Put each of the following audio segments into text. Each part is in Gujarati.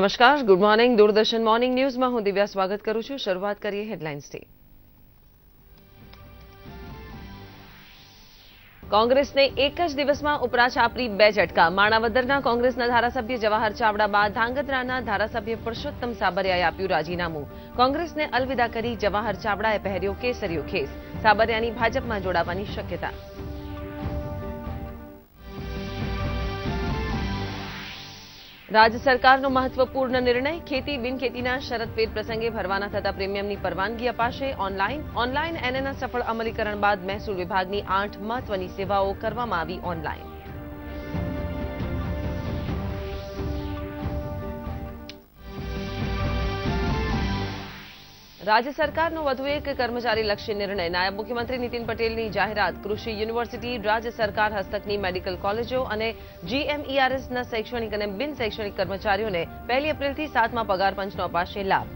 નમસ્કાર ગુડ મોર્નિંગ દૂરદર્શન મોર્નિંગ ન્યૂઝમાં હું દિવ્યા સ્વાગત કરું છું. શરૂઆત કરીએ હેડલાઇન્સથી કોંગ્રેસને એક જ દિવસમાં ઉપરાછાપરી બે ઝટકા. માણાવદરના કોંગ્રેસના ધારાસભ્ય જવાહર ચાવડા બાદ ધાંગધ્રાના ધારાસભ્ય પરસોત્તમ સાબરિયાએ આપ્યું રાજીનામું. કોંગ્રેસને અલવિદા કરી જવાહર ચાવડાએ પહેર્યો કેસરીયો ખેસ. સાબરિયાની ભાજપમાં જોડાવાની શક્યતા. રાજ્ય સરકારનો મહત્વપૂર્ણ નિર્ણય, ખેતી બિનખેતીના શરતભેદ પ્રસંગે ભરવાના થતા પ્રીમિયમની પરવાનગી અપાશે ઓનલાઈન. ઓનલાઈન એનએના સફળ અમલીકરણ બાદ મહેસૂલ વિભાગની આઠ મહત્વની સેવાઓ કરવામાં આવી ઓનલાઈન. રાજ્ય સરકારનો વધુ એક કર્મચારી લક્ષી નિર્ણય. નાયબ મુખ્યમંત્રી નીતિન પટેલની જાહેરાત. કૃષિ યુનિવર્સિટી, રાજ્ય સરકાર, હસ્તકની મેડિકલ કોલેજો અને જીએમઈઆરએસના શૈક્ષણિક અને બિન શૈક્ષણિક કર્મચારીઓને પહેલી એપ્રિલથી સાતમા પગાર પંચનો અપાશે લાભ.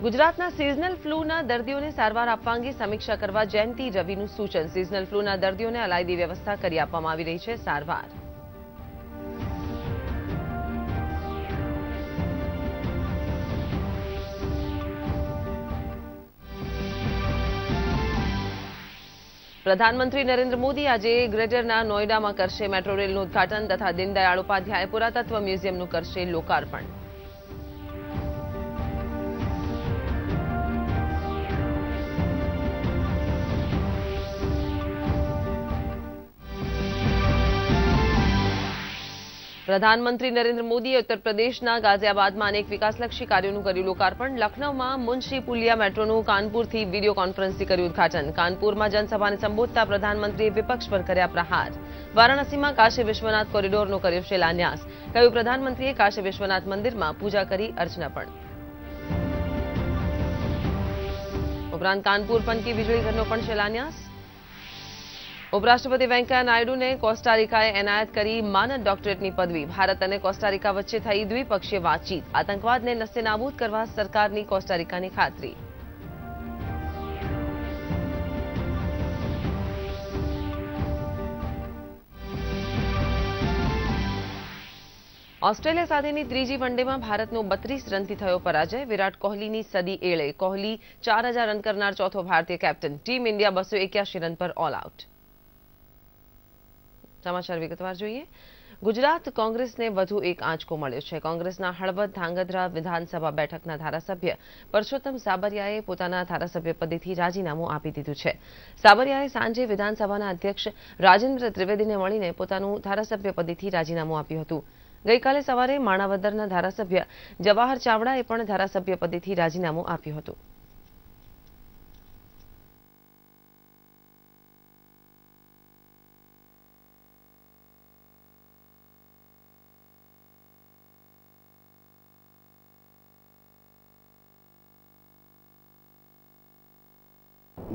ગુજરાતના સિઝનલ ફ્લૂના દર્દીઓને સારવાર આપવા અંગે સમીક્ષા કરવા જયંતિ રવિનું સૂચન. સિઝનલ ફ્લૂના દર્દીઓને અલાયદી વ્યવસ્થા કરી આપવામાં આવી રહી છે સારવાર. પ્રધાનમંત્રી નરેન્દ્ર મોદી આજે ગ્રેટરના નોઈડામાં કરશે મેટ્રો રેલનું ઉદઘાટન તથા દીનદયાળ ઉપાધ્યાય પુરાતત્વ મ્યુઝિયમનું કરશે લોકાર્પણ. પ્રધાનમંત્રી નરેન્દ્ર મોદીએ ઉત્તર પ્રદેશના ગાઝિયાબાદમાં અનેક વિકાસલક્ષી કાર્યોનું કર્યું લોકાર્પણ. લખનૌમાં મુન્શી પુલિયા મેટ્રોનું કાનપુરથી વીડિયો કોન્ફરન્સથી કર્યું ઉદઘાટન. કાનપુરમાં જનસભાને સંબોધતા પ્રધાનમંત્રીએ વિપક્ષ પર કર્યા પ્રહાર. વારાણસીમાં કાશી વિશ્વનાથ કોરિડોરનો કર્યો શિલાન્યાસ. કહ્યું પ્રધાનમંત્રીએ કાશી વિશ્વનાથ મંદિરમાં પૂજા કરી અર્ચના પણ. ઉપરાંત કાનપુર પનકી વીજળી ઘરનો પણ શિલાન્યાસ. ઉપરાષ્ટ્રપતિ વેંકૈયા નાયડુને કોસ્ટારિકાએ એનાયત કરી માનદ ડોક્ટરેટની પદવી ભારત અને કોસ્ટારિકા વચ્ચે થઈ દ્વિપક્ષીય વાતચીત આતંકવાદને નસ્તેનાબૂદ કરવા સરકારની કોસ્ટારિકાની ખાતરી ઓસ્ટ્રેલિયા સાથેની ત્રીજી વનડેમાં ભારતનો બત્રીસ રનથી થયો પરાજય વિરાટ કોહલીની સદી એળે કોહલી ચાર હજાર રન કરનાર ચોથો ભારતીય કેપ્ટન ટીમ ઇન્ડિયા બસો એક્યાસી રન પર ઓલ આઉટ સમાચાર વિગતવાર જોઈએ. ગુજરાત કોંગ્રેસને વધુ એક આંચકો મળ્યો છે. કોંગ્રેસના હળવદ ધાંગધ્રા વિધાનસભા બેઠકના ધારાસભ્ય પરસોત્તમ સાબરિયાએ પોતાના ધારાસભ્ય પદેથી રાજીનામું આપી દીધું છે. સાબરિયાએ સાંજે વિધાનસભાના અધ્યક્ષ રાજેન્દ્ર ત્રિવેદીને મળીને પોતાનું ધારાસભ્ય પદેથી રાજીનામું આપ્યું હતું. ગઈકાલે સવારે માણાવદરના ધારાસભ્ય જવાહર ચાવડાએ પણ ધારાસભ્ય પદેથી રાજીનામું આપ્યું હતું.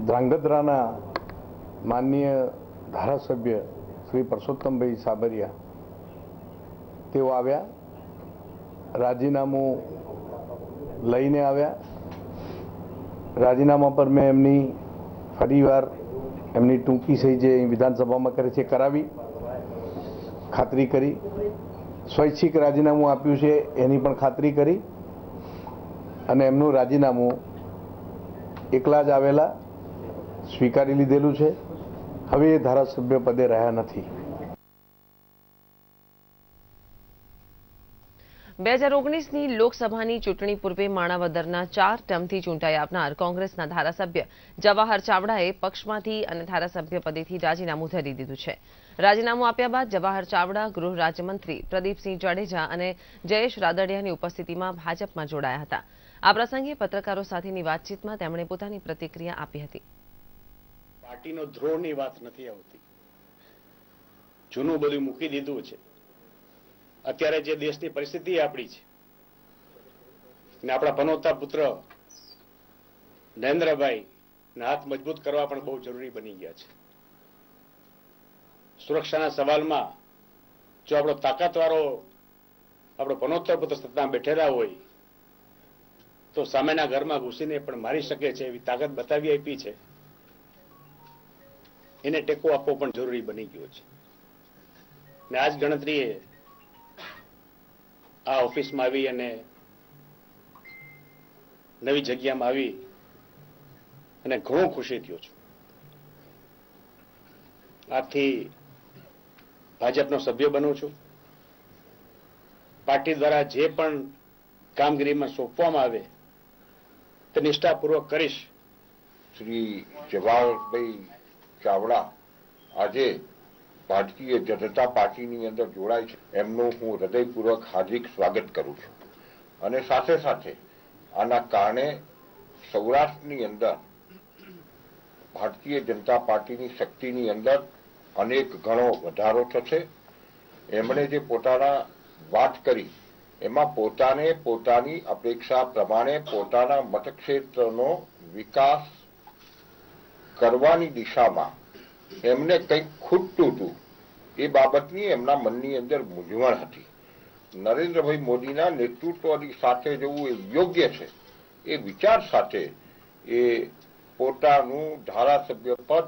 ધ્રાંગધ્રાના માનનીય ધારાસભ્ય શ્રી પરસોત્તમભાઈ સાબરિયા તેઓ આવ્યા, રાજીનામું લઈને આવ્યા. રાજીનામા પર મેં એમની ફરીવાર એમની ટૂંકી સહી જે વિધાનસભામાં કરે છે કરાવી, ખાતરી કરી. સ્વૈચ્છિક રાજીનામું આપ્યું છે એની પણ ખાતરી કરી અને એમનું રાજીનામું એકલા જ આવેલા. સ્વીકારી લીધેલું છે. હવે એ ધારાસભ્ય પદે રહ્યા નથી. બે હજાર ઓગણીસની લોકસભાની ચૂંટણી પૂર્વે માણાવદરના ચાર ટર્મથી ચૂંટાઈ આપનાર કોંગ્રેસના ધારાસભ્ય જવાહર ચાવડાએ પક્ષમાંથી અને ધારાસભ્ય પદેથી રાજીનામું ધરી દીધું છે. રાજીનામું આપ્યા બાદ જવાહર ચાવડા, ગૃહ રાજ્યમંત્રી પ્રદીપસિંહ જાડેજા અને જયેશ રાદડિયાની ઉપસ્થિતિમાં ભાજપમાં જોડાયા હતા. આ પ્રસંગે પત્રકારો સાથેની વાતચીતમાં તેમણે પોતાની પ્રતિક્રિયા આપી હતી. પાર્ટીનો ધ્રોહની વાત નથી આવતી. જૂનું બધું મૂકી દીધું છે. અત્યારે જે દેશની પરિસ્થિતિ આપણી છે, ને આપણા પનોતા પુત્ર નરેન્દ્રભાઈ હાથ મજબૂત કરવા પણ બહુ જરૂરી બની ગયા છે. સુરક્ષાના સવાલમાં જો આપણો તાકાતવાળો આપણો પનોત્તર પુત્ર સત્તામાં બેઠેલા હોય, તો સામેના ઘરમાં ઘૂસીને પણ મારી શકે છે એવી તાકાત બતાવી આપી છે. એને ટેકો આપવો પણ જરૂરી બની ગયો છે. ને આ જ ગણતરીએ આ ઓફિસમાં આવી અને નવી જગ્યામાં આવી અને ઘણો ખુશી થયો છું. આથી ભાજપનો સભ્ય બનું છું. પાર્ટી દ્વારા જે પણ કામગીરીમાં સોંપવામાં આવે તે નિષ્ઠાપૂર્વક કરીશ. શ્રી જવાહરભાઈ ચાવડા આજે ભારતીય જનતા પાર્ટીની અંદર જોડાય છે. એમનું હું હૃદયપૂર્વક હાર્દિક સ્વાગત કરું છું. અને સાથે સાથે આના કારણે સૌરાષ્ટ્રની અંદર ભારતીય જનતા પાર્ટીની શક્તિની અંદર અનેક ગણો વધારો થશે. એમણે જે પોતાના વાત કરી, એમાં પોતાને પોતાની અપેક્ષા પ્રમાણે પોતાના મતક્ષેત્રનો વિકાસ કરવાની દિશામાં એમને કંઈક ખૂટતું હતું. એ બાબતની એમના મનની અંદર મૂંઝવણ હતી. નરેન્દ્રભાઈ મોદીના નેતૃત્વની સાથે જવું એ યોગ્ય છે. એ વિચાર સાથે એ પોતાનું ધારાસભ્ય પદ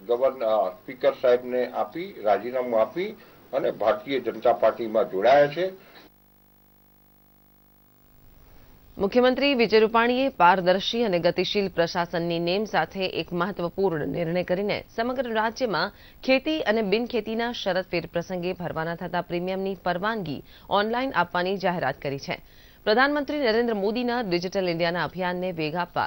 ગવર્નર સ્પીકર સાહેબને આપી, રાજીનામું આપી અને ભારતીય જનતા પાર્ટીમાં જોડાયા છે. મુખ્યમંત્રી વિજય રૂપાણીએ પારદર્શી અને ગતિશીલ પ્રશાસનની નેમ સાથે એક મહત્વપૂર્ણ નિર્ણય કરીને સમગ્ર રાજ્યમાં ખેતી અને બિનખેતીના શરતફેર પ્રસંગે ભરવાના થતા પ્રીમિયમની પરવાનગી ઓનલાઈન આપવાની જાહેરાત કરી છે. પ્રધાનમંત્રી નરેન્દ્ર મોદીના ડિજિટલ ઇન્ડિયાના અભિયાનને વેગ આપવા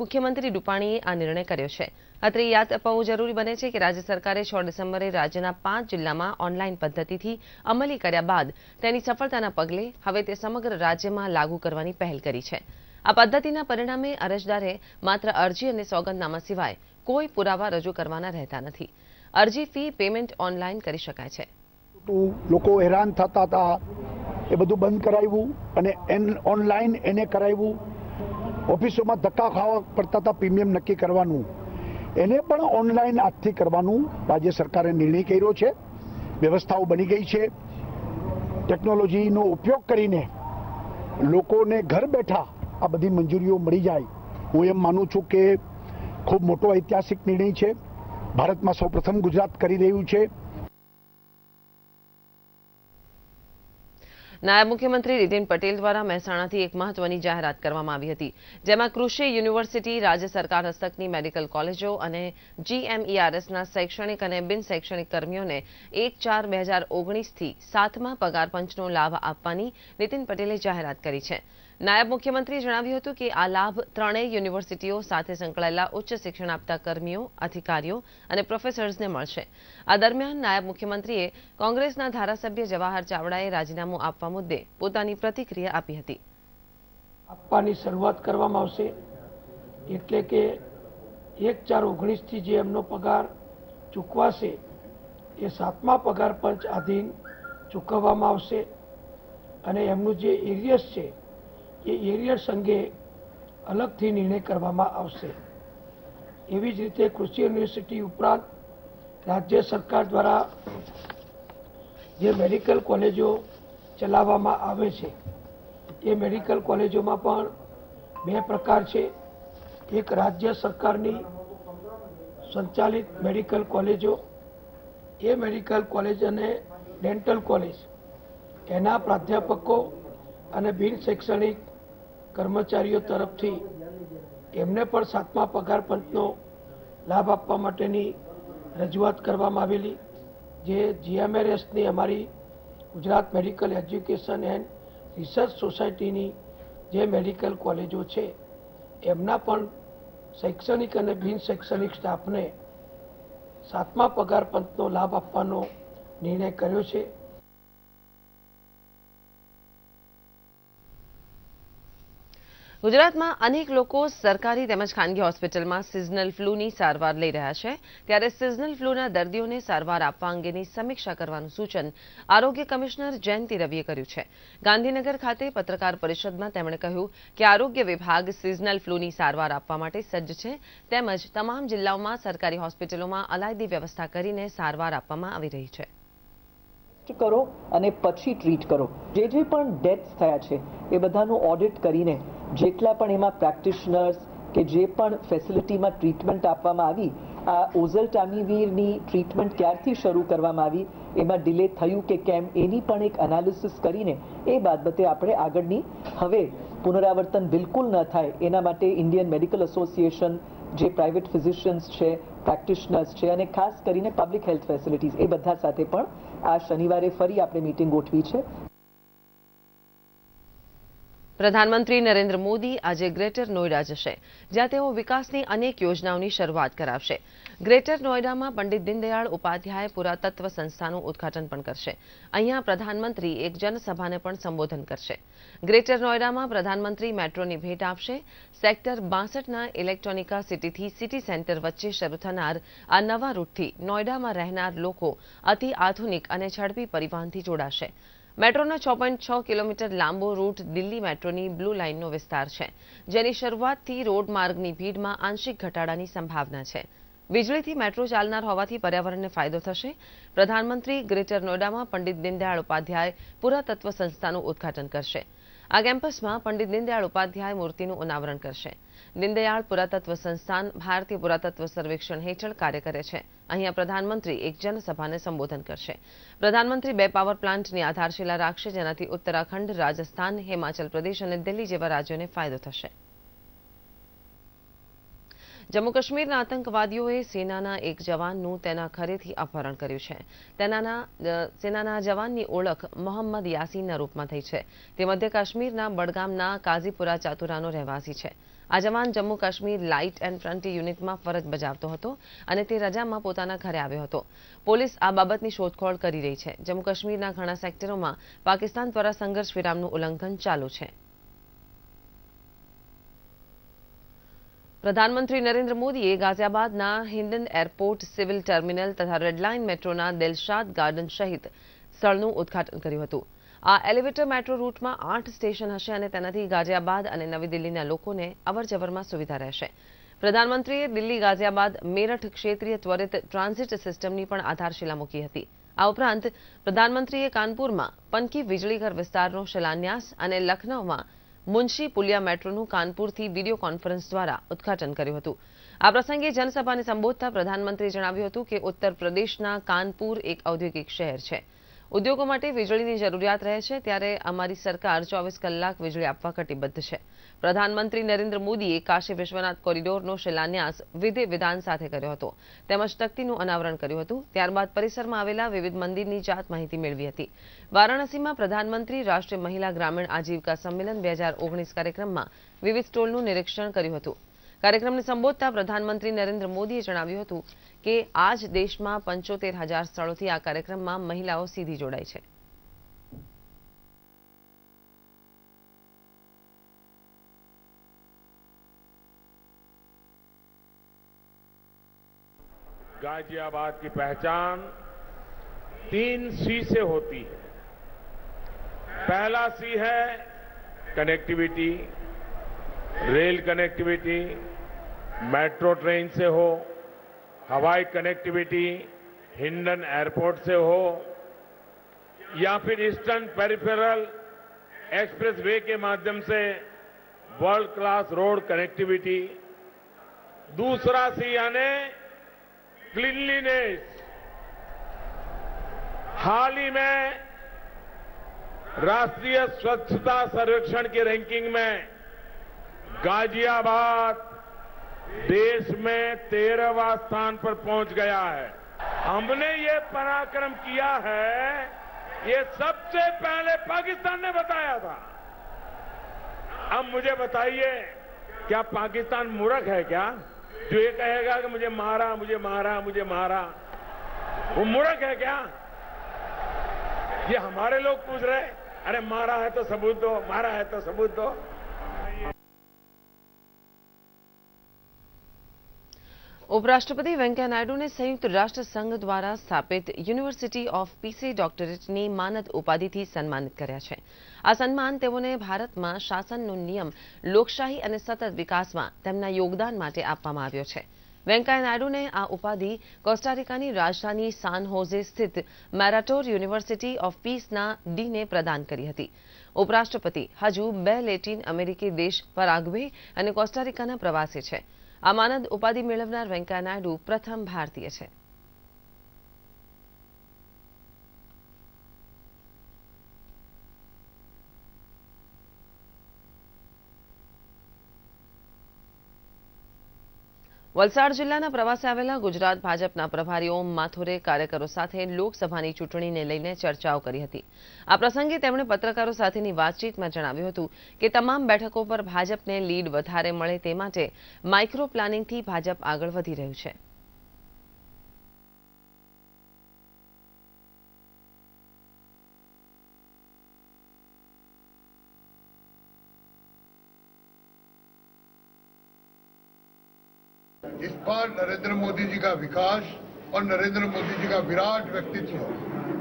મુખ્યમંત્રી રૂપાણીએ આ નિર્ણય કર્યો છે. અત્રે યાદ અપાવવું જરૂરી બને છે કે રાજ્ય સરકારે છ ડિસેમ્બરે રાજ્યના પાંચ જિલ્લામાં ઓનલાઈન પદ્ધતિથી અમલી કર્યા બાદ તેની સફળતાના પગલે હવે તે સમગ્ર રાજ્યમાં લાગુ કરવાની પહેલ કરી છે. આ પદ્ધતિના પરિણામે અરજદારે માત્ર અરજી અને સોગંદનામા સિવાય કોઈ પુરાવા રજૂ કરવાના રહેતા નથી. અરજી ફી પેમેન્ટ ઓનલાઈન કરી શકાય છે. લોકો હેરાન થતા હતા, એ બધું બંધ કરાવ્યું અને એન ઓનલાઈન એને કરાવ્યું. ઓફિસોમાં ધક્કા ખાવા પડતા હતા, પ્રીમિયમ નક્કી કરવાનું. એને પણ ઓનલાઈન આજથી કરવાનું રાજ્ય સરકારે નિર્ણય કર્યો છે. વ્યવસ્થાઓ બની ગઈ છે. ટેકનોલોજીનો ઉપયોગ કરીને લોકોને ઘર બેઠા આ બધી મંજૂરીઓ મળી જાય. હું એમ માનું છું કે ખૂબ મોટો ઐતિહાસિક નિર્ણય છે. ભારતમાં સૌપ્રથમ ગુજરાત કરી રહ્યું છે. નાયબ મુખ્યમંત્રી નીતિન પટેલ દ્વારા મહેસાણાથી એક મહત્વની જાહેરાત કરવામાં આવી હતી, જેમાં કૃષિ યુનિવર્સિટી, રાજ્ય સરકાર હસ્તકની મેડિકલ કોલેજો અને જીએમઈઆરએસના શૈક્ષણિક અને બિન શૈક્ષણિક કર્મીઓને એક ચાર બે હજાર ઓગણીસથી સાતમા પગાર પંચનો લાભ આપવાની નીતિન પટેલે જાહેરાત કરી છે. નાયબ મુખ્યમંત્રીએ જણાવ્યું હતું કે આ લાભ ત્રણેય યુનિવર્સિટીઓ સાથે સંકળાયેલા ઉચ્ચ શિક્ષણ આપતા કર્મીઓ, અધિકારીઓ અને પ્રોફેસર્સને મળશે. આ દરમિયાન નાયબ મુખ્યમંત્રીએ કોંગ્રેસના ધારાસભ્ય જવાહર ચાવડાએ રાજીનામું આપવા મુદ્દે પોતાની પ્રતિક્રિયા આપી હતી. આપવાની શરૂઆત કરવામાં આવશે એટલે કે એક ચાર ઓગણીસથી જે એમનો પગાર ચૂકવાશે, એ સાતમા પગાર પંચ આધીન ચૂકવવામાં આવશે અને એમનું જે એરિયસ છે એ એરિયર્સ અંગે અલગથી નિર્ણય કરવામાં આવશે. એવી જ રીતે કૃષિ યુનિવર્સિટી ઉપરાંત રાજ્ય સરકાર દ્વારા જે મેડિકલ કોલેજો ચલાવવામાં આવે છે, એ મેડિકલ કોલેજોમાં પણ બે પ્રકાર છે. એક રાજ્ય સરકારની સંચાલિત મેડિકલ કોલેજો, એ મેડિકલ કોલેજ અને ડેન્ટલ કોલેજ. એના પ્રાધ્યાપકો અને બિન શૈક્ષણિક કર્મચારીઓ તરફથી એમને પણ સાતમા પગાર પંચનો લાભ આપવા માટેની રજૂઆત કરવામાં આવેલી, જે જીએમઆરએસની અમારી Gujarat medical education and research સોસાયટીની જે મેડિકલ કોલેજો છે, એમના પણ શૈક્ષણિક અને બિન શૈક્ષણિક સ્ટાફને સાતમા પગાર પંચનો લાભ આપવાનો નિર્ણય કર્યો છે. ગુજરાતમાં અનેક લોકો સરકારી તેમજ ખાનગી હોસ્પિટલમાં સિઝનલ ફ્લૂની સારવાર લઈ રહ્યા છે. ત્યારે સિઝનલ ફ્લૂના દર્દીઓને સારવાર આપવા અંગેની સમીક્ષા કરવાનું સૂચન આરોગ્ય કમિશનર જયંતિ રવિએ કર્યું છે. ગાંધીનગર ખાતે પત્રકાર પરિષદમાં તેમણે કહ્યું કે આરોગ્ય વિભાગ સિઝનલ ફ્લૂની સારવાર આપવા માટે સજ્જ છે. તેમજ તમામ જિલ્લાઓમાં સરકારી હોસ્પિટલોમાં અલાયદી વ્યવસ્થા કરીને સારવાર આપવામાં આવી રહી છે. ટેસ્ટ કરો અને પછી ટ્રીટ કરો. જે જે પણ ડેથ્સ થયા છે, એ બધાનું ઓડિટ કરીને જેટલા પણ એમાં પ્રેક્ટિશનર્સ કે જે પણ ફેસિલિટીમાં ટ્રીટમેન્ટ આપવામાં આવી, આ ઓઝલ ટામીવીરની ટ્રીટમેન્ટ ક્યારથી શરૂ કરવામાં આવી, એમાં ડિલે થયું કે કેમ, એની પણ એક એનાલિસિસ કરીને એ બાબતે આપણે આગળની હવે પુનરાવર્તન બિલકુલ ન થાય, એના માટે ઇન્ડિયન મેડિકલ એસોસિએશન જે પ્રાઇવેટ ફિઝિશિયન્સ છે પ્રેક્ટિશનર્સ છે અને ખાસ કરીને પબ્લિક હેલ્થ ફેસિલિટીઝ એ બધા સાથે પણ આ શનિવારે ફરી આપણે મીટિંગ ગોઠવી છે. પ્રધાનમંત્રી નરેન્દ્ર મોદી આજે ગ્રેટર નોઈડા જશે, જ્યાં તેઓ વિકાસની અનેક યોજનાઓની શરૂઆત કરાવશે. ગ્રેટર નોઈડામાં પંડિત દીનદયાળ ઉપાધ્યાય પુરાતત્વ સંસ્થાનું ઉદઘાટન પણ કરશે. અહીંયા પ્રધાનમંત્રી એક જનસભાને પણ સંબોધન કરશે. ગ્રેટર નોઈડામાં પ્રધાનમંત્રી મેટ્રોની ભેટ આપશે. સેક્ટર બાસઠના ઇલેક્ટ્રોનિકા સિટીથી સિટી સેન્ટર વચ્ચે શરૂ થનાર આ નવા રૂટથી નોઈડામાં રહેનાર લોકો અતિ આધુનિક અને ઝડપી પરિવહનથી જોડાશે. મેટ્રોનો છ પોઈન્ટ છ કિલોમીટર લાંબો રૂટ દિલ્હી મેટ્રોની બ્લુ લાઇનનો વિસ્તાર છે, જેની શરૂઆતથી રોડ માર્ગની ભીડમાં આંશિક ઘટાડાની સંભાવના છે. વીજળીથી મેટ્રો ચાલનાર હોવાથી પર્યાવરણને ફાયદો થશે. પ્રધાનમંત્રી ગ્રેટર નોઈડામાં પંડિત દીનદયાળ ઉપાધ્યાય પુરાતત્વ સંસ્થાનું ઉદઘાટન કરશે. આ કેમ્પસમાં પંડિત દીનદયાળ ઉપાધ્યાય મૂર્તિનું અનાવરણ કરશે. દીનદયાળ પુરાતત્વ સંસ્થાન ભારતીય પુરાતત્વ સર્વેક્ષણ હેઠળ કાર્ય કરે છે. અહીંયા પ્રધાનમંત્રી એક જનસભાને સંબોધન કરશે. પ્રધાનમંત્રી બે પાવર પ્લાન્ટની આધારશિલા રાખશે જેનાથી ઉત્તરાખંડ, રાજસ્થાન, હિમાચલ પ્રદેશ અને દિલ્હી જેવા રાજ્યોને ફાયદો થશે. જમ્મુ કાશ્મીરના આતંકવાદીઓએ સેનાના એક જવાનનું તેના ઘરેથી અપહરણ કર્યું છે. તેનાના સેનાના જવાનની ઓળખ મોહમ્મદ યાસીનના રૂપમાં થઈ છે. તે મધ્ય કાશ્મીરના બડગામના કાઝીપુરા ચાતુરાનો રહેવાસી છે. આ જવાન Jammu Kashmir light infantry યુનિટમાં ફરજ બજાવતો હતો અને તે રજામાં પોતાના ઘરે આવ્યો હતો. પોલીસ આ બાબતની શોધખોળ કરી રહી છે. જમ્મુ કાશ્મીરના ઘણા સેક્ટરોમાં પાકિસ્તાન દ્વારા સંઘર્ષ વિરામનું ઉલ્લંઘન ચાલુ છે. પ્રધાનમંત્રી નરેન્દ્ર મોદીએ ગાઝિયાબાદના હિન્ડન એરપોર્ટ સિવિલ ટર્મિનલ તથા રેડલાઇન મેટ્રોના દિલશાદ ગાર્ડન સહિત સ્થળનું ઉદઘાટન કર્યું હતું. આ એલિવેટર મેટ્રો રૂટમાં આઠ સ્ટેશન હશે અને તેનાથી ગાઝિયાબાદ અને નવી દિલ્હીના લોકોને અવરજવરમાં સુવિધા રહેશે. પ્રધાનમંત્રીએ દિલ્હી ગાઝિયાબાદ મેરઠ ક્ષેત્રીય ત્વરિત ટ્રાન્ઝિટ સિસ્ટમની પણ આધારશિલા મૂકી હતી. આ ઉપરાંત પ્રધાનમંત્રીએ કાનપુરમાં પનકી વીજળીઘર વિસ્તારનો શિલાન્યાસ અને લખનૌમાં મુનશી પુલિયા મેટ્રોનું કાનપુરથી વીડિયો કોન્ફરન્સ દ્વારા ઉદઘાટન કર્યું હતું. આ પ્રસંગે જનસભાને સંબોધતા પ્રધાનમંત્રીએ જણાવ્યું હતું કે ઉત્તર પ્રદેશના કાનપુર એક ઔદ્યોગિક શહેર છે. ઉદ્યોગો માટે વીજળીની જરૂરિયાત રહે છે ત્યારે અમારી સરકાર ચોવીસ કલાક વીજળી આપવા કટિબદ્ધ છે. પ્રધાનમંત્રી નરેન્દ્ર મોદીએ કાશી વિશ્વનાથ કોરિડોરનો શિલાન્યાસ વિધિ વિધાન સાથે કર્યો હતો. તેમજ તકતીનું અનાવરણ કર્યું હતું. ત્યારબાદ પરિસરમાં આવેલા વિવિધ મંદિરની જાત માહિતી મેળવી હતી. વારાણસીમાં પ્રધાનમંત્રી રાષ્ટ્રીય મહિલા ગ્રામીણ આજીવિકા સંમેલન બે કાર્યક્રમમાં વિવિધ સ્ટોલનું નિરીક્ષણ કર્યું હતું. કાર્યક્રમને સંબોધતા પ્રધાનમંત્રી નરેન્દ્ર મોદીએ જણાવ્યું હતું કે આજ દેશમાં પંચોતેર હજાર સ્થળોથી આ કાર્યક્રમમાં મહિલાઓ સીધી જોડાઈ છે गाजियाबाद की पहचान तीन सी से होती है पहला सी है connectivity rail connectivity, metro train से हो, हवाई कनेक्टिविटी, हिंडन एयरपोर्ट से हो, या फिर ईस्टर्न पेरिफेरल एक्सप्रेस वे के माध्यम से वर्ल्ड क्लास रोड कनेक्टिविटी दूसरा सी यानी क्लीनलीनेस हाल ही में राष्ट्रीय स्वच्छता सर्वेक्षण की रैंकिंग में गाजियाबाद देश में तेरहवा स्थान पर पहुँच गया है। हमने ये पराक्रम किया है, ये सबसे पहले पाकिस्तान ने बताया था। अब मुझे बताइए, क्या पाकिस्तान मूर्ख है क्या? जो ये कहेगा कि मुझे मारा मुझे मारा मुझे मारा, वो मूर्ख है क्या? ये हमारे लोग पूछ रहे अरे मारा है तो सबूत दो, मारा है तो सबूत दो। ઉપરાષ્ટ્રપતિ વેંકૈયા નાયડુને સંયુક્ત રાષ્ટ્ર દ્વારા સ્થાપિત યુનિવર્સિટી ઓફ પીસે ડોક્ટરેટની માનદ ઉપાધિથી સન્માનિત કર્યા છે. આ સન્માન તેઓને ભારતમાં શાસનનો નિયમ, લોકશાહી અને સતત વિકાસમાં તેમના યોગદાન માટે આપવામાં આવ્યો છે. વેંકૈયા નાયડુને આ ઉપાધિ કોસ્ટારિકાની રાજધાની સાન હોઝે સ્થિત મેરાટોર યુનિવર્સિટી ઓફ પીસના ડીને પ્રદાન કરી હતી. ઉપરાષ્ટ્રપતિ હજુ બે લેટિન અમેરિકી દેશ, પરાગ્વે અને કોસ્ટારિકાના પ્રવાસે છે. આ માનદ ઉપાધિ મેળવનાર વેંકૈયા નાયડુ પ્રથમ ભારતીય છે. વલસાડ જિલ્લાના પ્રવાસે આવેલા ગુજરાત ભાજપના પ્રભારી ઓમ માથુરે કાર્યકરો સાથે લોકસભાની ચૂંટણીને લઈને ચર્ચાઓ કરી હતી. આ પ્રસંગે તેમણે પત્રકારો સાથેની વાતચીતમાં જણાવ્યું હતું કે તમામ બેઠકો પર ભાજપને લીડ વધારે મળે તે માટે માઇક્રો પ્લાનિંગથી ભાજપ આગળ વધી રહ્યું છે. इस बार नरेंद्र मोदी जी का विकास और नरेंद्र मोदी जी का विराट व्यक्तित्व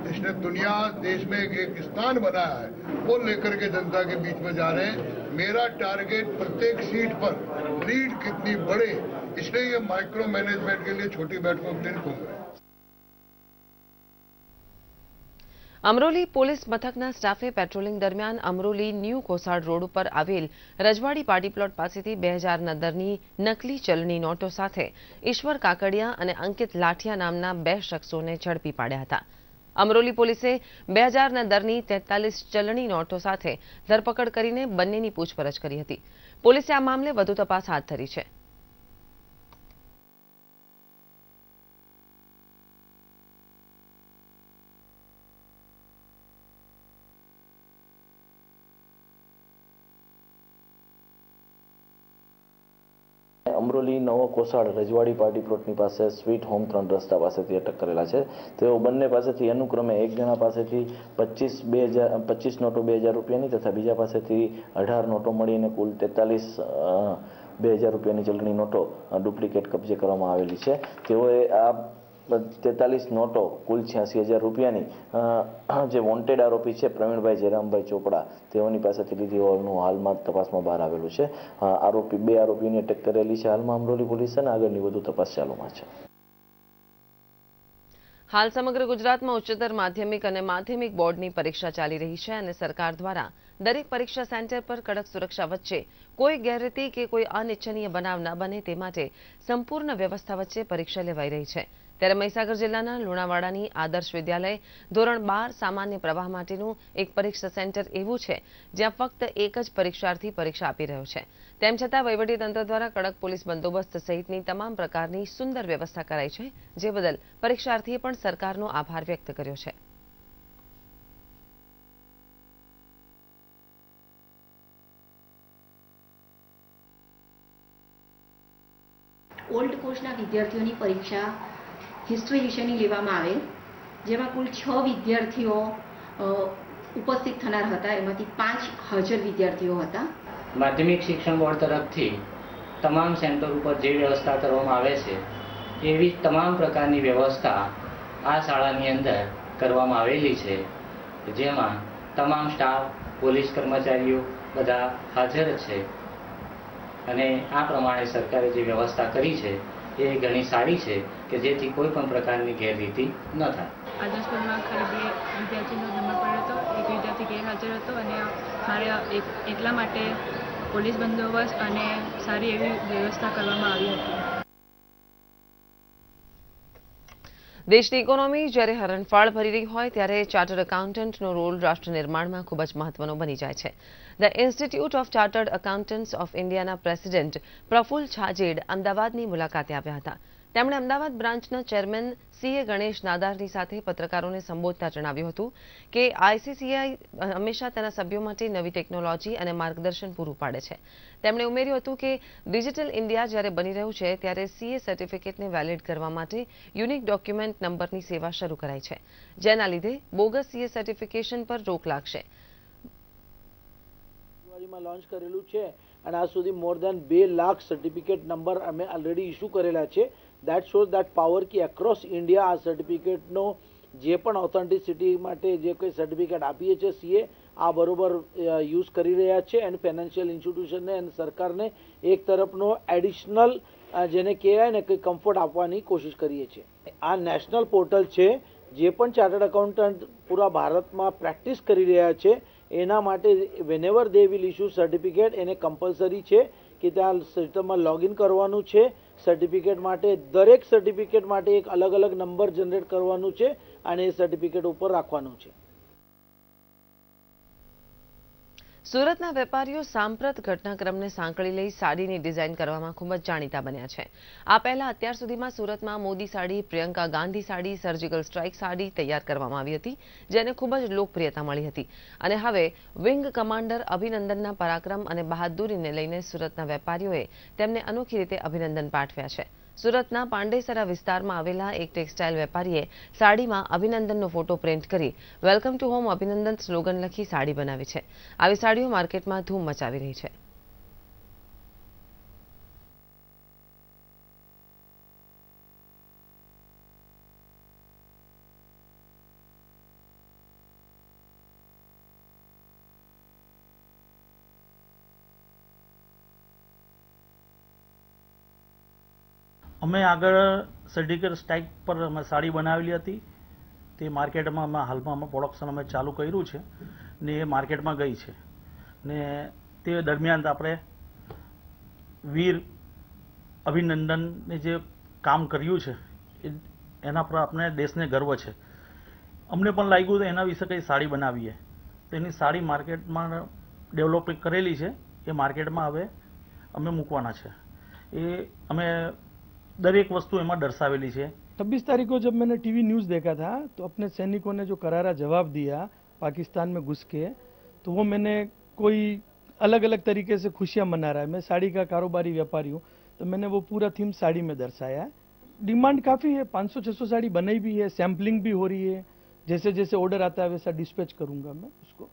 जिसने दुनिया देश में एक, स्थान बनाया है वो लेकर के जनता के बीच में जा रहे हैं। मेरा टारगेट प्रत्येक सीट पर लीड कितनी बढ़े इसलिए ये माइक्रो मैनेजमेंट के लिए छोटी बैठकों के लिए घूम रहे हैं અમરોલી પોલીસ મથકના સ્ટાફે પેટ્રોલિંગ દરમિયાન અમરોલી ન્યૂ કોસાડ રોડ ઉપર આવેલ રજવાડી પાર્ટી પ્લોટ પાસેથી બે હજારના દરની નકલી ચલણી નોટો સાથે ઈશ્વર કાકડિયા અને અંકિત લાઠિયા નામના બે શખ્સોને ઝડપી પાડ્યા હતા. અમરોલી પોલીસે બે હજારના દરની તેતાલીસ ચલણી નોટો સાથે ધરપકડ કરીને બંનેની પૂછપરછ કરી હતી. પોલીસે આ મામલે વધુ તપાસ હાથ ધરી છે. અમરોલી નવો કોસાડ રજવાડી પાર્ટી પ્લોટની પાસે સ્વીટ હોમ ત્રણ રસ્તા પાસેથી અટક કરેલા છે. તેઓ બંને પાસેથી અનુક્રમે એક જણા પાસેથી પચીસ બે હજાર, પચીસ નોટો બે હજાર રૂપિયાની તથા બીજા પાસેથી અઢાર નોટો મળીને કુલ તેતાલીસ બે હજાર રૂપિયાની ચલણી નોટો ડુપ્લિકેટ કબજે કરવામાં આવેલી છે. તેઓએ આ તેતાલીસ નોટો, કુલ છ્યાસી હજાર રૂપિયાની. જે વોન્ટેડ આરોપી છે પ્રવીણભાઈ જયરામભાઈ ચોપડા, તેઓની પાસેથી લીધી હોવાનું હાલમાં તપાસમાં બહાર આવેલું છે. આરોપી, બે આરોપીઓની અટક કરેલી છે હાલમાં અમરોલી પોલીસ આગળની વધુ તપાસ ચાલુમાં છે. હાલ સમગ્ર ગુજરાતમાં ઉચ્ચતર માધ્યમિક અને માધ્યમિક બોર્ડની પરીક્ષા ચાલી રહી છે અને સરકાર દ્વારા દરેક પરીક્ષા સેન્ટર પર કડક સુરક્ષા વચ્ચે કોઈ ગેરરીતિ કે કોઈ અનિચ્છનીય બનાવ ન બને તે માટે સંપૂર્ણ વ્યવસ્થા વચ્ચે પરીક્ષા લેવાઈ રહી છે. ત્યારે મહીસાગર જિલ્લાના લુણાવાડાની આદર્શ વિદ્યાલય ધોરણ બાર સામાન્ય પ્રવાહ માટેનું એક પરીક્ષા સેન્ટર એવું છે, જ્યાં ફક્ત એક જ પરીક્ષાર્થી પરીક્ષા આપી રહ્યો છે. તેમ છતાં વહીવટીતંત્ર દ્વારા કડક પોલીસ બંદોબસ્ત સહિતની તમામ પ્રકારની સુંદર વ્યવસ્થા કરાઈ છે, જે બદલ પરીક્ષાર્થીએ પણ સરકારનો આભાર વ્યક્ત કર્યો છે. ઓલ્ડ કોર્સના વિદ્યાર્થીઓની પરીક્ષા હિસ્ટ્રી વિષયની લેવામાં આવેલ, જેમાં કુલ છ વિદ્યાર્થીઓ ઉપસ્થિત થનાર હતા. એમાંથી પાંચ હાજર વિદ્યાર્થીઓ હતા. માધ્યમિક શિક્ષણ બોર્ડ તરફથી તમામ સેન્ટર ઉપર જે વ્યવસ્થા કરવામાં આવે છે, એવી તમામ પ્રકારની વ્યવસ્થા આ શાળાની અંદર કરવામાં આવેલી છે. જેમાં તમામ સ્ટાફ, પોલીસ કર્મચારીઓ બધા હાજર છે. અને આ પ્રમાણે સરકારે જે વ્યવસ્થા કરી છે એ ઘણી સારી છે કે જેથી કોઈ પણ પ્રકારની ગેરરીતિ ન થાય. આજે સ્કૂલમાં ખાલી બે વિદ્યાર્થીનો નંબર પડ્યો હતો. એક વિદ્યાર્થી ગેરહાજર હતો અને મારે એટલા માટે પોલીસ બંદોબસ્ત અને સારી એવી વ્યવસ્થા કરવામાં આવી હતી. દેશની ઇકોનોમી જ્યારે હરણફાળ ભરી રહી હોય ત્યારે ચાર્ટર્ડ એકાઉન્ટન્ટનો રોલ રાષ્ટ્ર નિર્માણમાં ખૂબ જ મહત્વનો બની જાય છે. The Institute of Chartered Accountants of ઇન્ડિયાના પ્રેસિડેન્ટ પ્રફુલ્લ છાજેડ અમદાવાદની મુલાકાતે આવ્યા હતા. તેમણે અમદાવાદ બ્રાન્ચના ચેરમેન સીએ ગણેશ નાદારની સાથે પત્રકારોને સંબોધતા જણાવ્યું હતું કે આઈસીસીઆઈ હંમેશા તેના સભ્યો માટે નવી ટેકનોલોજી અને માર્ગદર્શન પૂરું પાડે છે. તેમણે ઉમેર્યું હતું કે ડિજિટલ ઇન્ડિયા જ્યારે બની રહ્યું છે, ત્યારે સીએ સર્ટિફિકેટને વેલિડ કરવા માટે યુનિક ડોક્યુમેન્ટ નંબરની સેવા શરૂ કરાઈ છે, જેના લીધે બોગસ સીએ સર્ટિફિકેશન પર રોક લાગશે. લોન્ચ કરેલું છે અને આજ સુધી મોર દેન બે લાખ સર્ટિફિકેટ નંબર અમે ઓલરેડી ઇસ્યુ કરેલા છે. દેટ શોઝ દેટ પાવર કે એક્રોસ ઇન્ડિયા આ સર્ટિફિકેટનો જે પણ ઓથેન્ટિસિટી માટે જે કોઈ સર્ટિફિકેટ આપીએ છીએ સીએ આ બરોબર યુઝ કરી રહ્યા છે એન્ડ ફાઇનાન્શિયલ ઇન્સ્ટિટ્યુશનને અને સરકારને એક તરફનો એડિશનલ જેને કહેવાય ને કંઈ કમ્ફર્ટ આપવાની કોશિશ કરીએ છીએ. આ નેશનલ પોર્ટલ છે, જે પણ ચાર્ટર્ડ એકાઉન્ટન્ટ પૂરા ભારતમાં પ્રેક્ટિસ કરી રહ્યા છે, એના માટે whenever they will issue certificate એને કમ્પલસરી છે કે ત્યાં સિસ્ટમમાં લોગિન કરવાનું છે. સર્ટિફિકેટ માટે, દરેક સર્ટિફિકેટ માટે એક અલગ અલગ નંબર જનરેટ કરવાનું છે અને એ સર્ટિફિકેટ ઉપર રાખવાનું છે. સુરતના વેપારીઓ સાંપ્રત ઘટનાક્રમને સાંકળી લઈ સાડીની ડિઝાઇન કરવામાં ખૂબ જ જાણીતા બન્યા છે. આ પહેલા અત્યાર સુધીમાં સુરતમાં મોદી સાડી, પ્રિયંકા ગાંધી સાડી, સર્જિકલ સ્ટ્રાઇક સાડી તૈયાર કરવામાં આવી હતી, જેને ખૂબ જ લોકપ્રિયતા મળી હતી. અને હવે વિંગ કમાન્ડર અભિનંદનના પરાક્રમ અને બહાદુરીને લઈને સુરતના વેપારીઓએ તેમને અનોખી રીતે અભિનંદન પાઠવ્યા છે. સુરતના પાંડેસરા વિસ્તારમાં આવેલા એક ટેક્સટાઇલ વેપારીએ સાડીમાં અભિનંદનનો ફોટો પ્રિન્ટ કરી welcome to home Abhinandan slogan લખી સાડી બનાવી છે. આવી સાડીઓ માર્કેટમાં ધૂમ મચાવી રહી છે. અમે આગળ સર્જિકલ સ્ટ્રાઇક પર અમે સાડી બનાવેલી હતી. તે માર્કેટમાં અમે હાલમાં અમે પ્રોડક્શન અમે ચાલુ કર્યું છે ને એ માર્કેટમાં ગઈ છે. ને તે દરમિયાન આપણે વીર અભિનંદનને જે કામ કર્યું છે એના પર આપણે દેશને ગર્વ છે. અમને પણ લાગ્યું તો એના વિશે કંઈ સાડી બનાવીએ. તેની સાડી માર્કેટમાં ડેવલપ કરેલી છે. એ માર્કેટમાં હવે અમે મૂકવાના છે. એ અમે दरेक वस्तु एमा दर्शावेली है छब्बीस तारीख को जब मैंने टीवी न्यूज़ देखा था तो अपने सैनिकों ने जो करारा जवाब दिया पाकिस्तान में घुस के तो वो मैंने कोई अलग अलग तरीके से खुशियां मना रहा है मैं साड़ी का कारोबारी व्यापारी हूँ तो मैंने वो पूरा थीम साड़ी में दर्शाया है डिमांड काफ़ी है 500-600 साड़ी बनाई भी है सैम्पलिंग भी हो रही है जैसे जैसे ऑर्डर आता है वैसा डिस्पैच करूंगा मैं उसको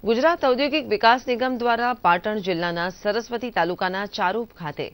ગુજરાત ઔદ્યોગિક વિકાસ નિગમ દ્વારા પાટણ જિલ્લાના સરસ્વતી તાલુકાના ચારૂપ ખાતે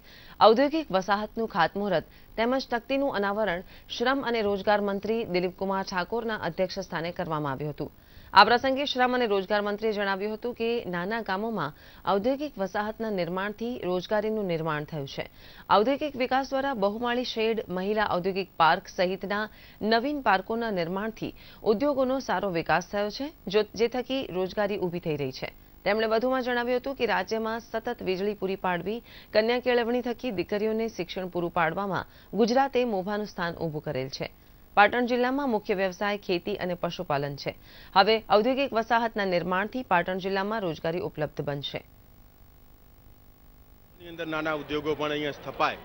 ઔદ્યોગિક વસાહતનું ખાતમુહૂર્ત તેમજ તકતીનું અનાવરણ શ્રમ અને રોજગાર મંત્રી દિલીપકુમાર ઠાકોરના અધ્યક્ષ સ્થાને કરવામાં આવ્યું હતું. આ પ્રસંગે શ્રમ અને રોજગાર મંત્રીએ જણાવ્યું હતું કે નાના ગામોમાં ઔદ્યોગિક વસાહતના નિર્માણથી રોજગારીનું નિર્માણ થયું છે. ઔદ્યોગિક વિકાસ દ્વારા બહુમાળી શેડ, મહિલા ઔદ્યોગિક પાર્ક સહિતના નવીન પાર્કોના નિર્માણથી ઉદ્યોગોનો સારો વિકાસ થયો છે, જે થકી રોજગારી ઊભી થઈ રહી છે. તેમણે વધુમાં જણાવ્યું હતું કે રાજ્યમાં સતત વીજળી પૂરી પાડવી કન્યા કેળવણી થકી દીકરીઓને શિક્ષણ પૂરું પાડવામાં ગુજરાતે મોભાનું સ્થાન ઊભું કરેલ છે. પાટણ જિલ્લામાં મુખ્ય વ્યવસાય ખેતી અને પશુપાલન છે. હવે ઔદ્યોગિક વસાહતના નિર્માણથી પાટણ જિલ્લામાં રોજગારી ઉપલબ્ધ બનશે. અંદર નાના ઉદ્યોગો પણ અહીંયા સ્થપાય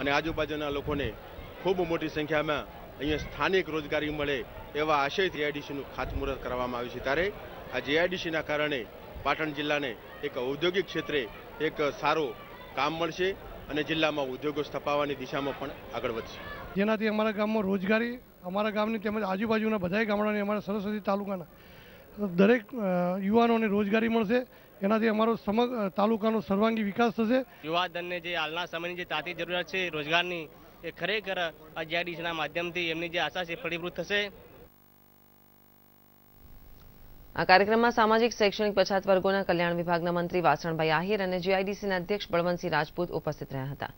અને આજુબાજુના લોકોને ખૂબ મોટી સંખ્યામાં અહીંયા સ્થાનિક રોજગારી મળે એવા આશયથી જીઆઈડીસીનું ખાતમુહૂર્ત કરવામાં આવ્યું છે. ત્યારે આ જીઆઈડીસીના કારણે પાટણ જિલ્લાને એક ઔદ્યોગિક ક્ષેત્રે એક સારું કામ મળશે અને જિલ્લામાં ઉદ્યોગો સ્થપાવવાની દિશામાં પણ આગળ વધશે. જેનાથી અમારા ગામમાં રોજગારી અમારા ગામની તેમજ આજુબાજુના બધા ગામડાની અમારા સરસ્વતી તાલુકાના દરેક યુવાનોને રોજગારી મળશે. એનાથી અમારો સમગ્ર તાલુકાનો સર્વાંગી વિકાસ થશે. યુવા ધનને જે હાલના સમયની જે તાતી જરૂરિયાત છે રોજગારની એ ખરેખર આ જીઆઈડીસીના માધ્યમથી એમની જે આશા છે ફળીભૂત થશે. આ કાર્યક્રમમાં સામાજિક શૈક્ષણિક પછાત વર્ગોના કલ્યાણ વિભાગના મંત્રી વાસણભાઈ આહિર અને જીઆઈડીસીના અધ્યક્ષ બળવંતસિંહ રાજપૂત ઉપસ્થિત રહ્યા હતા.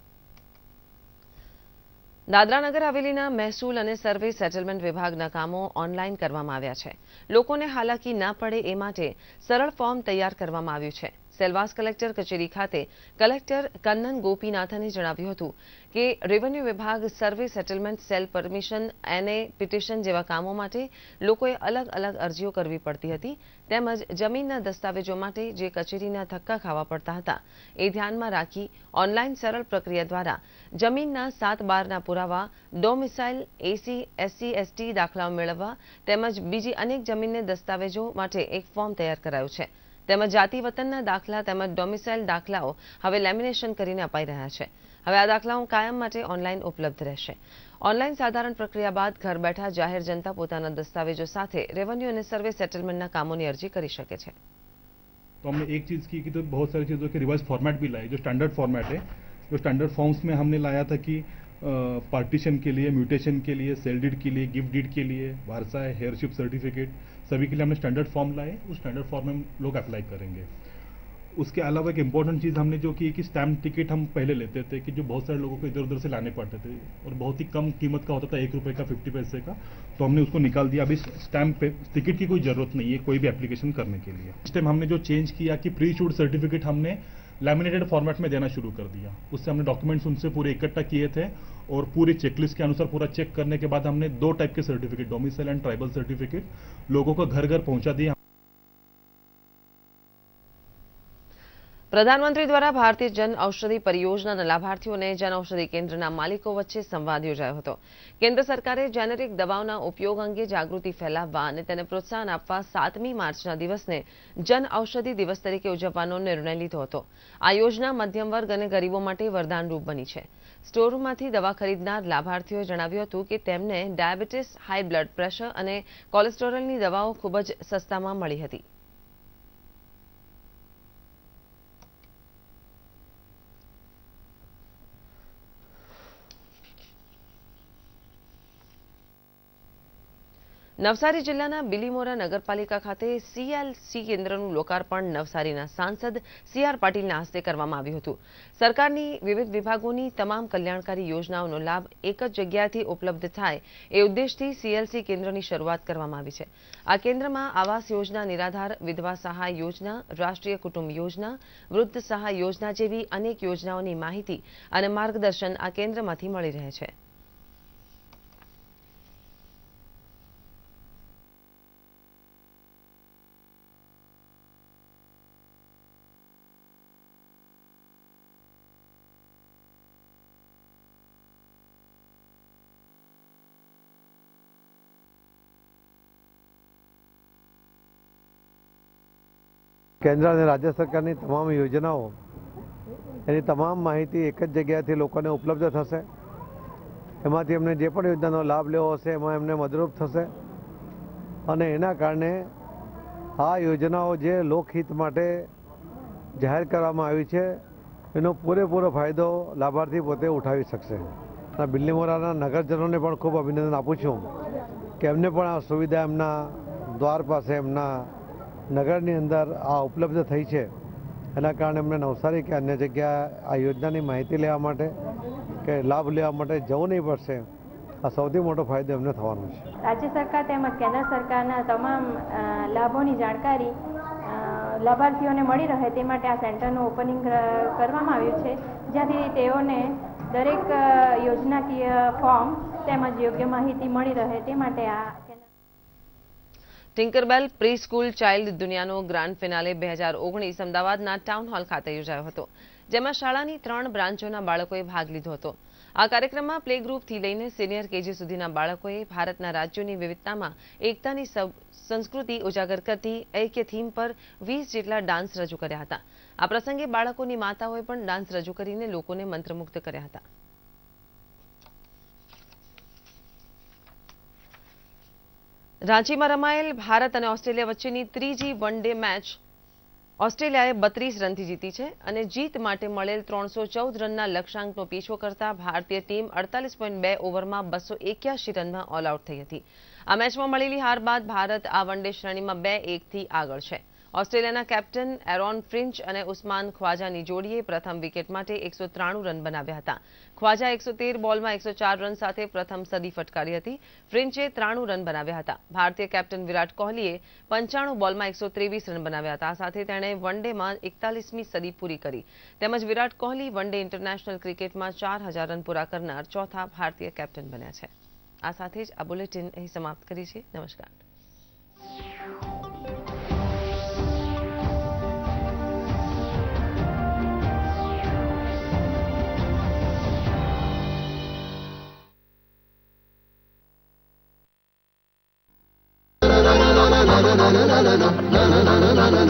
દાદરાનગર હવેલીના મહેસૂલ અને સર્વે સેટલમેન્ટ વિભાગના કામો ઓનલાઈન કરવામાં આવ્યા છે. લોકોને હાલાકી ના પડે એ માટે સરળ ફોર્મ તૈયાર કરવામાં આવ્યું છે. સેલવાસ કલેક્ટર કચેરી ખાતે કલેક્ટર કન્નન ગોપીનાથને જણાવ્યું હતું કે રેવન્યુ વિભાગ survey settlement cell permission N A petition જેવા કામો માટે લોકોએ અલગ અલગ અરજીઓ કરવી પડતી હતી તેમજ જમીનના દસ્તાવેજો માટે જે કચેરીના ધક્કા ખાવા પડતા હતા એ ધ્યાનમાં રાખી ઓનલાઈન સરળ પ્રક્રિયા દ્વારા જમીનના સાત બારના પુરાવા ડોમિસાઇલ એસી એસસી એસટી દાખલાઓ મેળવવા તેમજ બીજી અનેક જમીનને દસ્તાવેજો માટે એક ફોર્મ તૈયાર કરાયું છે. તેમજ જાતિ વતનના દાખલા તેમજ ડોમિસાઇલ દાખલાઓ હવે લેમિનેશન કરીને અપાઈ રહ્યા છે. હવે આ દાખલાઓ કાયમ માટે ઓનલાઈન ઉપલબ્ધ રહેશે. ઓનલાઈન સાધારણ પ્રક્રિયા બાદ ઘર બેઠા જાહેર જનતા પોતાના દસ્તાવેજો સાથે રેવન્યુ અને સર્વે સેટલમેન્ટના કામોની અરજી કરી શકે છે. તો हमने એક ચીજ की कि तो बहुत सारी चीज़ों के रिवर्स फॉर्मेट भी लाए जो स्टैंडर्ड फॉर्मेट है जो स्टैंडर्ड फॉर्म्स में हमने लाया था કે पार्टीशन કે लिए म्यूटेशन કે लिए सेल डीड के लिए गिफ्ट डीड के लिए वारसा है हेयरशिप सभी के लिए हमने स्टैंडर्ड फॉर्म लाए, उस स्टैंडर्ड फॉर्म में लोग अप्लाई करेंगे। उसके अलावा एक इम्पोर्टेंट चीज़ हमने जो की कि स्टैम्प टिकट हम पहले लेते थे कि जो बहुत सारे लोगों को इधर उधर से लाने पड़ते थे और बहुत ही कम कीमत का होता था, एक रुपए का फिफ्टी पैसे का तो हमने उसको निकाल दिया। अभी स्टैम्प टिकट की कोई ज़रूरत नहीं है कोई भी एप्लीकेशन करने के लिए। इस टाइम हमने जो चेंज किया कि प्री शूड सर्टिफिकेट हमने लैमिनेटेड फॉर्मेट में देना शुरू कर दिया। उससे हमने डॉक्यूमेंट्स उनसे पूरे इकट्ठा किए थे और पूरी चेकलिस्ट के अनुसार पूरा चेक करने के बाद हमने दो टाइप के certificate domicile and tribal certificate लोगों को घर घर पहुँचा दिया। પ્રધાનમંત્રી દ્વારા ભારતીય જન ઔષધિ પરિયોજનાના લાભાર્થીઓ અને જન ઔષધિ કેન્દ્રના માલિકો વચ્ચે સંવાદ યોજાયો હતો. કેન્દ્ર સરકારે જેનેરિક દવાઓના ઉપયોગ અંગે જાગૃતિ ફેલાવવા અને તેને પ્રોત્સાહન આપવા સાતમી માર્ચના દિવસને જન ઔષધિ દિવસ તરીકે ઉજવવાનો નિર્ણય લીધો હતો. આ યોજના મધ્યમ વર્ગ અને ગરીબો માટે વરદાનરૂપ બની છે. સ્ટોરમાંથી દવા ખરીદનાર લાભાર્થીઓએ જણાવ્યું હતું કે તેમને ડાયાબિટીસ, હાઈ બ્લડ પ્રેશર અને કોલેસ્ટેરોલની દવાઓ ખૂબ જ સસ્તામાં મળી હતી. નવસારી જિલ્લાના બિલીમોરા નગરપાલિકા ખાતે સીએલસી કેન્દ્રનું લોકાર્પણ નવસારીના સાંસદ સી આર પાટીલના હસ્તે કરવામાં આવ્યું હતું. સરકારની વિવિધ વિભાગોની તમામ કલ્યાણકારી યોજનાઓનો લાભ એક જ જગ્યાએથી ઉપલબ્ધ થાય એ ઉદ્દેશથી સીએલસી કેન્દ્રની શરૂઆત કરવામાં આવી છે. આ કેન્દ્રમાં આવાસ યોજના, નિરાધાર વિધવા સહાય યોજના, રાષ્ટ્રીય કુટુંબ યોજના, વૃદ્ધ સહાય યોજના જેવી અનેક યોજનાઓની માહિતી અને માર્ગદર્શન આ કેન્દ્રમાંથી મળી રહે છે. કેન્દ્ર અને રાજ્ય સરકારની તમામ યોજનાઓ, એની તમામ માહિતી એક જ જગ્યાએથી લોકોને ઉપલબ્ધ થશે. એમાંથી એમને જે પણ યોજનાનો લાભ લેવો હશે, એમાં એમને મદદરૂપ થશે. અને એના કારણે આ યોજનાઓ જે લોકહિત માટે જાહેર કરવામાં આવી છે, એનો પૂરેપૂરો ફાયદો લાભાર્થી પોતે ઉઠાવી શકશે. અને બિલ્લીમોરાના નગરજનોને પણ ખૂબ અભિનંદન આપું છું કે એમને પણ આ સુવિધા એમના દ્વાર પાસે, એમના નગરની અંદર આ ઉપલબ્ધ થઈ છે. એના કારણે અમને નવસારી કે અન્ય જગ્યા આ યોજનાની માહિતી લેવા માટે કે લાભ લેવા માટે જવું નહીં પડશે. આ સૌથી મોટો ફાયદો એમને થવાનો છે. રાજ્ય સરકાર તેમજ કેન્દ્ર સરકારના તમામ લાભોની જાણકારી લાભાર્થીઓને મળી રહે તે માટે આ સેન્ટરનું ઓપનિંગ કરવામાં આવ્યું છે. જ્યાંથી તેઓને દરેક યોજનાકીય ફોર્મ તેમજ યોગ્ય માહિતી મળી રહે તે માટે આ ટિંકરબેલ પ્રી સ્કૂલ ચાઇલ્ડ દુનિયાનો ગ્રાન્ડ ફિનાલે બે હજાર ઓગણીસ અમદાવાદના ટાઉન હોલ ખાતે યોજાયો હતો, જેમાં શાળાની ત્રણ બ્રાન્ચોના બાળકોએ ભાગ લીધો હતો. આ કાર્યક્રમમાં પ્લે ગ્રુપથી લઈને સિનિયર કેજી સુધીના બાળકોએ ભારતના રાજ્યોની વિવિધતામાં એકતાની સંસ્કૃતિ ઉજાગર કરતી ઐક્ય થીમ પર વીસ જેટલા ડાન્સ રજૂ કર્યા હતા. આ પ્રસંગે બાળકોની માતાઓએ પણ ડાન્સ રજૂ કરીને લોકોને મંત્રમુગ્ધ કર્યા હતા. રાંચીમાં રમાયેલ ભારત અને ઓસ્ટ્રેલિયા વચ્ચેની ત્રીજી વન ડે મેચ. ઓસ્ટ્રેલિયાએ બત્રીસ રનથી જીતી છે અને જીત માટે મળેલ ત્રણસો ચૌદ રનના લક્ષ્યાંકનો પીછો કરતા ભારતીય ટીમ અડતાલીસ પોઈન્ટ બે ઓવરમાં બસો એક્યાસી રનમાં ઓલ આઉટ થઈ હતી. આ મેચમાં મળેલી હાર બાદ ભારત આ વન ડે શ્રેણીમાં બે એકથી આગળ છે. ઓસ્ટ્રેલિયાના કેપ્ટન એરોન ફ્રિન્ચ અને ઉસ્માન ખ્વાજાની જોડીએ પ્રથમ વિકેટ માટે એકસો રન બનાવ્યા હતા. ખ્વાજા એકસો બોલમાં એકસો રન સાથે પ્રથમ સદી ફટકારી હતી. ફ્રિન્ચે ત્રાણું રન બનાવ્યા હતા. ભારતીય કેપ્ટન વિરાટ કોહલીએ પંચાણું બોલમાં એકસો રન બનાવ્યા હતા. સાથે તેણે વન ડેમાં એકતાલીસમી સદી પૂરી કરી. તેમજ Virat Kohli one day international ક્રિકેટમાં ચાર હજાર રન પૂરા કરનાર ચોથા ભારતીય કેપ્ટન બન્યા છે. આ સાથે જ આ બુલેટિન અહીં સમાપ્ત કરી છે નમસ્કાર.